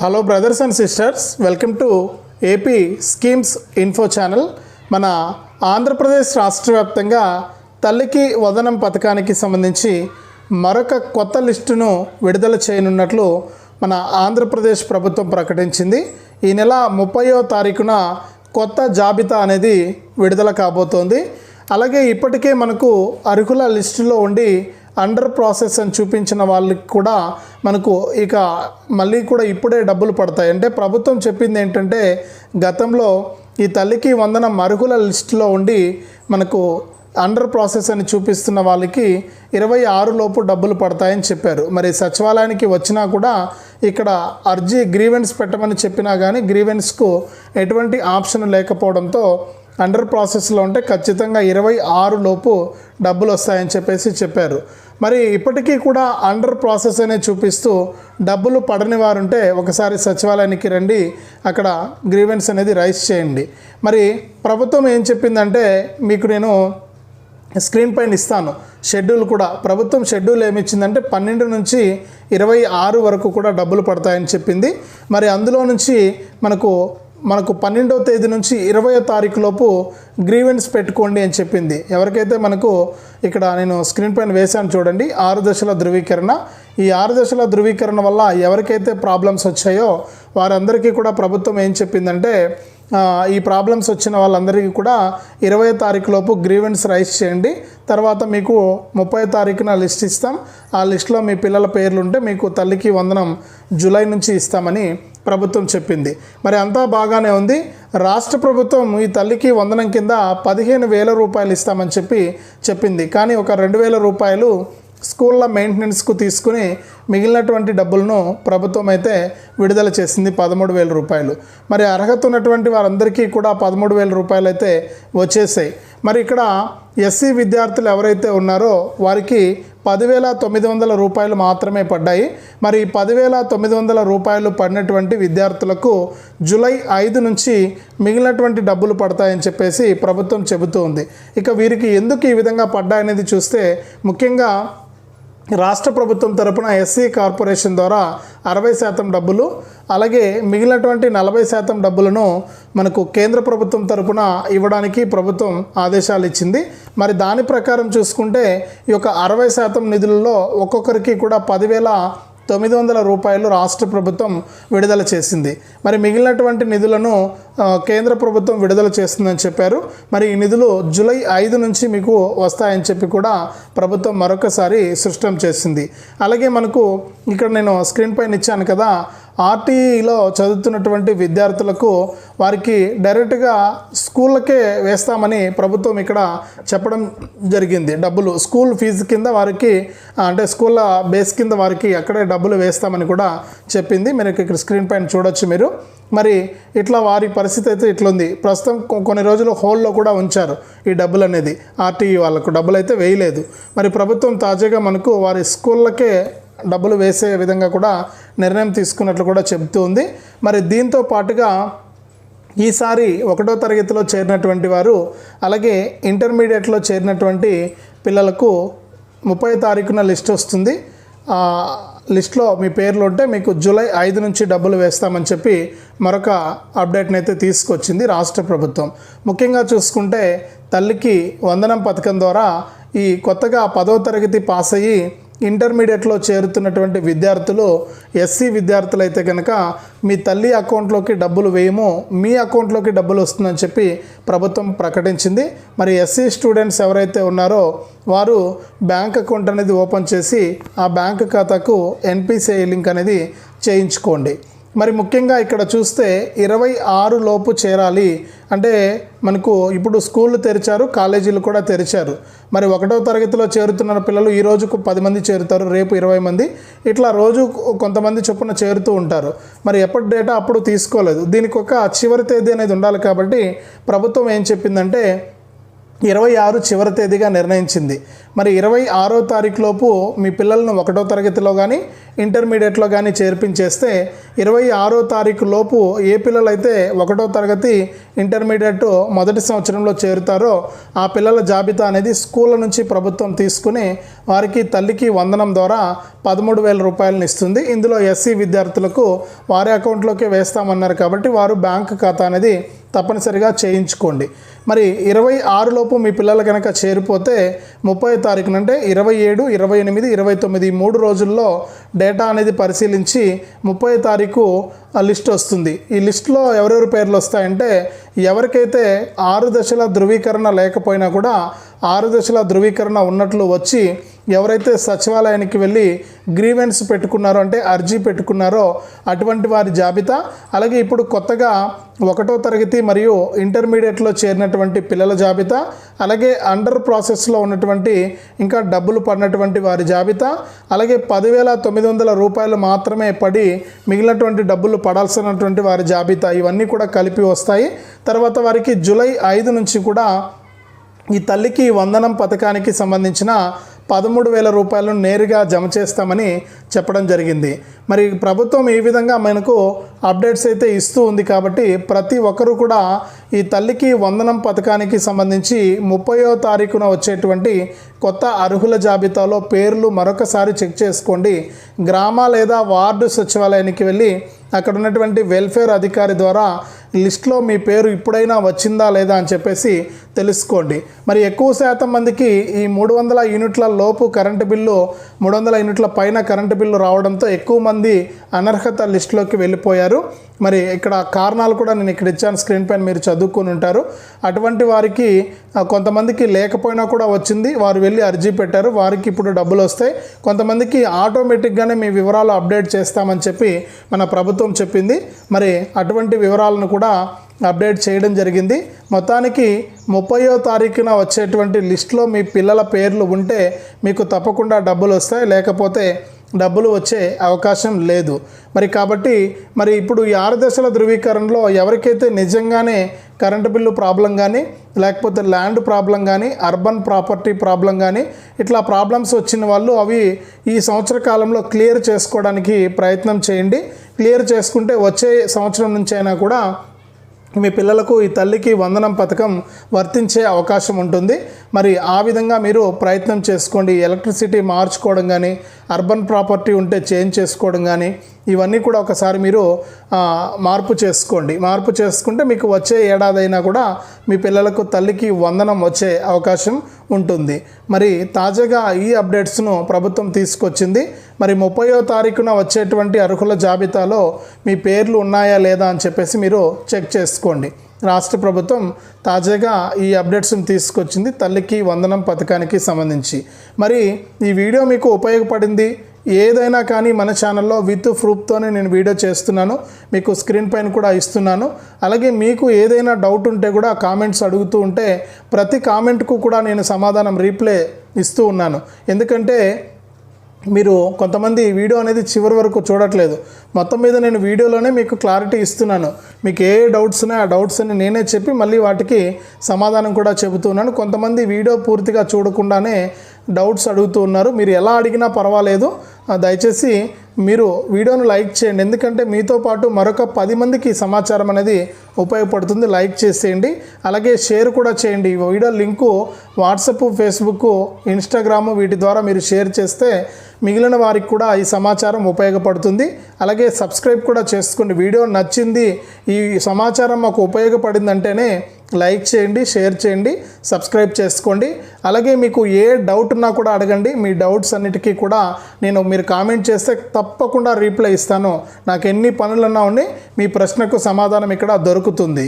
Hello brothers and sisters welcome to AP schemes info channel మన ఆంధ్రప్రదేశ్ రాష్ట్ర వ్యాప్తంగా తల్లికి వదనం పథకానికి సంబంధించి మరొక కొత్త లిస్టును విడుదల చేయనున్నట్లు మన ఆంధ్రప్రదేశ్ ప్రభుత్వం ప్రకటించింది. ఈ నెల ముప్పయో తారీఖున కొత్త జాబితా అనేది విడుదల కాబోతోంది. అలాగే ఇప్పటికే మనకు అర్హుల లిస్టులో ఉండి అండర్ ప్రాసెస్ అని చూపించిన వాళ్ళకి కూడా మనకు ఇక మళ్ళీ కూడా ఇప్పుడే డబ్బులు పడతాయి. అంటే ప్రభుత్వం చెప్పింది ఏంటంటే గతంలో ఈ తల్లికి వందన మరుగుల లిస్టులో ఉండి మనకు అండర్ ప్రాసెస్ అని చూపిస్తున్న వాళ్ళకి ఇరవై ఆరు లోపు డబ్బులు పడతాయని చెప్పారు. మరి సచివాలయానికి వచ్చినా కూడా ఇక్కడ అర్జీ గ్రీవెన్స్ పెట్టమని చెప్పినా కానీ గ్రీవెన్స్కు ఎటువంటి ఆప్షన్ లేకపోవడంతో అండర్ ప్రాసెస్లో ఉంటే ఖచ్చితంగా ఇరవై ఆరు లోపు డబ్బులు వస్తాయని చెప్పేసి చెప్పారు. మరి ఇప్పటికీ కూడా అండర్ ప్రాసెస్ అనే చూపిస్తూ డబ్బులు పడని వారుంటే ఒకసారి సచివాలయానికి రండి అక్కడ గ్రీవెన్స్ అనేది రైస్ చేయండి. మరి ప్రభుత్వం ఏం చెప్పిందంటే మీకు నేను స్క్రీన్ పైన ఇస్తాను. షెడ్యూల్ కూడా ప్రభుత్వం షెడ్యూల్ ఏమిచ్చిందంటే పన్నెండు నుంచి ఇరవై ఆరు వరకు కూడా డబ్బులు పడతాయని చెప్పింది. మరి అందులో నుంచి మనకు మనకు పన్నెండవ తేదీ నుంచి ఇరవయో తారీఖు లోపు గ్రీవెన్స్ పెట్టుకోండి అని చెప్పింది. ఎవరికైతే మనకు ఇక్కడ నేను స్క్రీన్ పైన వేశాను చూడండి ఆరు దశల ధృవీకరణ. ఈ ఆరు దశల ధృవీకరణ వల్ల ఎవరికైతే ప్రాబ్లమ్స్ వచ్చాయో వారందరికీ కూడా ప్రభుత్వం ఏం చెప్పిందంటే ఈ ప్రాబ్లమ్స్ వచ్చిన వాళ్ళందరికీ కూడా ఇరవై తారీఖు లోపు గ్రీవెన్స్ రైస్ చేయండి. తర్వాత మీకు ముప్పై తారీఖున లిస్ట్ ఇస్తాం. ఆ లిస్ట్లో మీ పిల్లల పేర్లు ఉంటే మీకు తల్లికి వందనం జూలై నుంచి ఇస్తామని ప్రభుత్వం చెప్పింది. మరి అంతా బాగానే ఉంది. రాష్ట్ర ప్రభుత్వం ఈ తల్లికి వందనం కింద పదిహేను వేల రూపాయలు ఇస్తామని చెప్పి చెప్పింది. కానీ ఒక రెండు వేల రూపాయలు స్కూళ్ళ మెయింటెనెన్స్కు తీసుకుని మిగిలినటువంటి డబ్బులను ప్రభుత్వం అయితే విడుదల చేసింది పదమూడు వేల రూపాయలు. మరి అర్హత ఉన్నటువంటి వారందరికీ కూడా పదమూడు వేల రూపాయలు అయితే వచ్చేసాయి. మరి ఇక్కడ ఎస్సీ విద్యార్థులు ఎవరైతే ఉన్నారో వారికి పదివేల తొమ్మిది వందల రూపాయలు మాత్రమే పడ్డాయి. మరి పదివేల తొమ్మిది వందల రూపాయలు పడినటువంటి విద్యార్థులకు జూలై ఐదు నుంచి మిగిలినటువంటి డబ్బులు పడతాయని చెప్పేసి ప్రభుత్వం చెబుతూ ఉంది. ఇక వీరికి ఎందుకు ఈ విధంగా పడ్డాయనేది చూస్తే ముఖ్యంగా రాష్ట్ర ప్రభుత్వం తరపున ఎస్సీ కార్పొరేషన్ ద్వారా అరవై శాతం డబ్బులు అలాగే మిగిలినటువంటి నలభై శాతం డబ్బులను మనకు కేంద్ర ప్రభుత్వం తరపున ఇవ్వడానికి ప్రభుత్వం ఆదేశాలు ఇచ్చింది. మరి దాని ప్రకారం చూసుకుంటే ఈ యొక్క అరవై శాతం నిధులలో ఒక్కొక్కరికి కూడా పదివేల తొమ్మిది వందల రూపాయలు రాష్ట్ర ప్రభుత్వం విడుదల చేసింది. మరి మిగిలినటువంటి నిధులను కేంద్ర ప్రభుత్వం విడుదల చేస్తుందని చెప్పారు. మరి ఈ నిధులు జూలై ఐదు నుంచి మీకు వస్తాయని చెప్పి కూడా ప్రభుత్వం మరొకసారి సృష్టం చేసింది. అలాగే మనకు ఇక్కడ నేను స్క్రీన్ పైన ఇచ్చాను కదా ఆర్టీఈలో చదువుతున్నటువంటి విద్యార్థులకు వారికి డైరెక్ట్గా స్కూళ్ళకే వేస్తామని ప్రభుత్వం ఇక్కడ చెప్పడం జరిగింది. డబ్బులు స్కూల్ ఫీజు కింద వారికి అంటే స్కూళ్ళ బేస్ కింద వారికి అక్కడే డబ్బులు వేస్తామని కూడా చెప్పింది. మీరు ఇక్కడ స్క్రీన్ పైన చూడొచ్చు మీరు. మరి ఇట్లా వారి పరిస్థితి అయితే ఇట్లుంది. ప్రస్తుతం కొన్ని రోజులు హోల్లో కూడా ఉంచారు ఈ డబ్బులు అనేది ఆర్టీఈ వాళ్ళకు డబ్బులు అయితే వేయలేదు. మరి ప్రభుత్వం తాజాగా మనకు వారి స్కూళ్ళకే డబ్బులు వేసే విధంగా కూడా నిర్ణయం తీసుకున్నట్లు కూడా చెబుతూ ఉంది. మరి దీంతో పాటుగా ఈసారి ఒకటో తరగతిలో చేరినటువంటి వారు అలాగే ఇంటర్మీడియట్లో చేరినటువంటి పిల్లలకు ముప్పై తారీఖున లిస్ట్ వస్తుంది. ఆ లిస్ట్లో మీ పేర్లు ఉంటే మీకు జూలై ఐదు నుంచి డబ్బులు వేస్తామని చెప్పి మరొక అప్డేట్ని అయితే తీసుకొచ్చింది రాష్ట్ర ప్రభుత్వం. ముఖ్యంగా చూసుకుంటే తల్లికి వందనం పథకం ద్వారా ఈ కొత్తగా పదో తరగతి పాస్ అయ్యి ఇంటర్మీడియట్లో చేరుతున్నటువంటి విద్యార్థులు ఎస్సీ విద్యార్థులు అయితే కనుక మీ తల్లి అకౌంట్లోకి డబ్బులు వేయము మీ అకౌంట్లోకి డబ్బులు వస్తుందని చెప్పి ప్రభుత్వం ప్రకటించింది. మరి ఎస్సీ స్టూడెంట్స్ ఎవరైతే ఉన్నారో వారు బ్యాంక్ అకౌంట్ అనేది ఓపెన్ చేసి ఆ బ్యాంక్ ఖాతాకు ఎన్పిసిఐ లింక్ అనేది చేయించుకోండి. మరి ముఖ్యంగా ఇక్కడ చూస్తే ఇరవై ఆరు లోపు చేరాలి. అంటే మనకు ఇప్పుడు స్కూళ్ళు తెరిచారు కాలేజీలు కూడా తెరిచారు. మరి ఒకటో తరగతిలో చేరుతున్న పిల్లలు ఈ రోజుకు పది మంది చేరుతారు రేపు ఇరవై మంది. ఇట్లా రోజు కొంతమంది చొప్పున చేరుతూ ఉంటారు. మరి ఎప్పటి డేటా అప్పుడు తీసుకోలేదు. దీనికి ఒక చివరి తేదీ అనేది ఉండాలి కాబట్టి ప్రభుత్వం ఏం చెప్పిందంటే ఇరవై ఆరు చివరి తేదీగా నిర్ణయించింది. మరి ఇరవై ఆరో తారీఖులోపు మీ పిల్లలను ఒకటో తరగతిలో కానీ ఇంటర్మీడియట్లో కానీ చేర్పించేస్తే ఇరవై ఆరో తారీఖు లోపు ఏ పిల్లలైతే ఒకటో తరగతి ఇంటర్మీడియట్ మొదటి సంవత్సరంలో చేరుతారో ఆ పిల్లల జాబితా అనేది స్కూళ్ళ నుంచి ప్రభుత్వం తీసుకుని వారికి తల్లికి వందనం ద్వారా పదమూడు వేల రూపాయలను ఇస్తుంది. ఇందులో ఎస్సీ విద్యార్థులకు వారి అకౌంట్లోకి వేస్తామన్నారు కాబట్టి వారు బ్యాంక్ ఖాతా అనేది తప్పనిసరిగా చేయించుకోండి. మరి ఇరవై ఆరులోపు మీ పిల్లలు కనుక చేరిపోతే ముప్పై తారీఖున అంటే ఇరవై ఏడు ఇరవై ఎనిమిది ఇరవై తొమ్మిది మూడు రోజుల్లో డేటా అనేది పరిశీలించి ముప్పై తారీఖు ఆ లిస్ట్ వస్తుంది. ఈ లిస్ట్లో ఎవరెవరి పేర్లు వస్తాయంటే ఎవరికైతే ఆరు దశల ధృవీకరణ లేకపోయినా కూడా ఆరు దశల ధృవీకరణ ఉన్నట్లు వచ్చి ఎవరైతే సచివాలయానికి వెళ్ళి గ్రీవెన్స్ పెట్టుకున్నారో అంటే అర్జీ పెట్టుకున్నారో అటువంటి వారి జాబితా అలాగే ఇప్పుడు కొత్తగా ఒకటో తరగతి మరియు ఇంటర్మీడియట్లో చేరినటువంటి పిల్లల జాబితా అలాగే అండర్ ప్రాసెస్లో ఉన్నటువంటి ఇంకా డబ్బులు పడినటువంటి వారి జాబితా అలాగే పదివేల తొమ్మిది వందల రూపాయలు మాత్రమే పడి మిగిలినటువంటి డబ్బులు పడాల్సినటువంటి వారి జాబితా ఇవన్నీ కూడా కలిపి వస్తాయి. తర్వాత వారికి జూలై ఐదు నుంచి కూడా ఈ తల్లికి వందనం పథకానికి సంబంధించిన పదమూడు వేల రూపాయలను నేరుగా జమ చేస్తామని చెప్పడం జరిగింది. మరి ప్రభుత్వం ఈ విధంగా మనకు అప్డేట్స్ అయితే ఇస్తూ ఉంది కాబట్టి ప్రతి ఒక్కరూ కూడా ఈ తల్లికి వందనం పథకానికి సంబంధించి ముప్పయో తారీఖున వచ్చేటువంటి కొత్త అర్హుల జాబితాలో పేర్లు మరొకసారి చెక్ చేసుకోండి. గ్రామ లేదా వార్డు సచివాలయానికి వెళ్ళి అక్కడ ఉన్నటువంటి వెల్ఫేర్ అధికారి ద్వారా లిస్ట్లో మీ పేరు ఇప్పుడైనా వచ్చిందా లేదా అని చెప్పేసి తెలుసుకోండి. మరి ఎక్కువ శాతం మందికి ఈ మూడు వందల యూనిట్ల లోపు కరెంటు బిల్లు మూడు వందల యూనిట్ల పైన కరెంటు బిల్లు రావడంతో ఎక్కువ మంది అనర్హత లిస్టులోకి వెళ్ళిపోయారు. మరి ఇక్కడ కారణాలు కూడా నేను ఇక్కడ ఇచ్చాను స్క్రీన్ పైన మీరు చదువుకొని ఉంటారు. అటువంటి వారికి కొంతమందికి లేకపోయినా కూడా వచ్చింది. వారు వెళ్ళి అర్జీ పెట్టారు. వారికి ఇప్పుడు డబ్బులు వస్తాయి. కొంతమందికి ఆటోమేటిక్గానే మీ వివరాలు అప్డేట్ చేస్తామని చెప్పి మన ప్రభుత్వం చెప్పింది. మరి అటువంటి వివరాలను కూడా అప్డేట్ చేయడం జరిగింది. మొత్తానికి ముప్పయో తారీఖున వచ్చేటువంటి లిస్ట్లో మీ పిల్లల పేర్లు ఉంటే మీకు తప్పకుండా డబ్బులు వస్తాయి. లేకపోతే డబ్బులు వచ్చే అవకాశం లేదు. మరి కాబట్టి మరి ఇప్పుడు ఈ ఆరు దశల ధృవీకరణలో ఎవరికైతే నిజంగానే కరెంటు బిల్లు ప్రాబ్లం కానీ లేకపోతే ల్యాండ్ ప్రాబ్లం కానీ అర్బన్ ప్రాపర్టీ ప్రాబ్లం కానీ ఇట్లా ప్రాబ్లమ్స్ వచ్చిన వాళ్ళు అవి ఈ సంవత్సర కాలంలో క్లియర్ చేసుకోవడానికి ప్రయత్నం చేయండి. క్లియర్ చేసుకుంటే వచ్చే సంవత్సరం నుంచి అయినా కూడా మీ పిల్లలకు ఈ తల్లికి వందనం పథకం వర్తించే అవకాశం ఉంటుంది. మరి ఆ విధంగా మీరు ప్రయత్నం చేసుకోండి. ఎలక్ట్రిసిటీ మార్చుకోవడం కానీ అర్బన్ ప్రాపర్టీ ఉంటే చేంజ్ చేసుకోవడం కానీ ఇవన్నీ కూడా ఒకసారి మీరు మార్పు చేసుకోండి. మార్పు చేసుకుంటే మీకు వచ్చే ఏడాదైనా కూడా మీ పిల్లలకు తల్లికి వందనం వచ్చే అవకాశం ఉంటుంది. మరి తాజాగా ఈ అప్డేట్స్ను ప్రభుత్వం తీసుకొచ్చింది. మరి ముప్పయో తారీఖున వచ్చేటువంటి అర్హుల జాబితాలో మీ పేర్లు ఉన్నాయా లేదా అని చెప్పేసి మీరు చెక్ చేసుకోండి. రాష్ట్ర ప్రభుత్వం తాజాగా ఈ అప్డేట్స్ని తీసుకొచ్చింది తల్లికి వందనం పథకానికి సంబంధించి. మరి ఈ వీడియో మీకు ఉపయోగపడింది? ఏదైనా కానీ మన ఛానల్లో విత్ ప్రూఫ్తోనే నేను వీడియో చేస్తున్నాను. మీకు స్క్రీన్ పైన కూడా ఇస్తున్నాను. అలాగే మీకు ఏదైనా డౌట్ ఉంటే కూడా కామెంట్స్ అడుగుతూ ఉంటే ప్రతి కామెంట్కు కూడా నేను సమాధానం రీప్లే ఇస్తూ ఉన్నాను. ఎందుకంటే మీరు కొంతమంది వీడియో అనేది చివరి వరకు చూడట్లేదు. మొత్తం మీద నేను వీడియోలోనే మీకు క్లారిటీ ఇస్తున్నాను. మీకు ఏ డౌట్స్ ఉన్నాయో ఆ డౌట్స్ అని నేనే చెప్పి మళ్ళీ వాటికి సమాధానం కూడా చెబుతున్నాను కొంతమంది వీడియో పూర్తిగా చూడకుండానే డౌట్స్ అడుగుతూ ఉన్నారు. మీరు ఎలా అడిగినా పర్వాలేదు. దయచేసి మీరు వీడియోను లైక్ చేయండి. ఎందుకంటే మీతో పాటు మరొక పది మందికి సమాచారం అనేది ఉపయోగపడుతుంది. లైక్ చేసేయండి. అలాగే షేర్ కూడా చేయండి. ఈ video link WhatsApp Facebook Instagram వీటి ద్వారా మీరు షేర్ చేస్తే మిగిలిన వారికి కూడా ఈ సమాచారం ఉపయోగపడుతుంది. అలాగే సబ్స్క్రైబ్ కూడా చేసుకోండి. వీడియో నచ్చింది ఈ సమాచారం మాకు ఉపయోగపడిందంటేనే లైక్ చేయండి షేర్ చేయండి సబ్స్క్రైబ్ చేసుకోండి. అలాగే మీకు ఏ డౌట్ ఉన్నా కూడా అడగండి. మీ డౌట్స్ అన్నిటికీ కూడా నేను మీరు కామెంట్ చేస్తే తప్పకుండా రీప్లై ఇస్తాను. నాకు ఎన్ని పనులున్నా ఉండి మీ ప్రశ్నకు సమాధానం ఇక్కడ దొరుకుతుంది.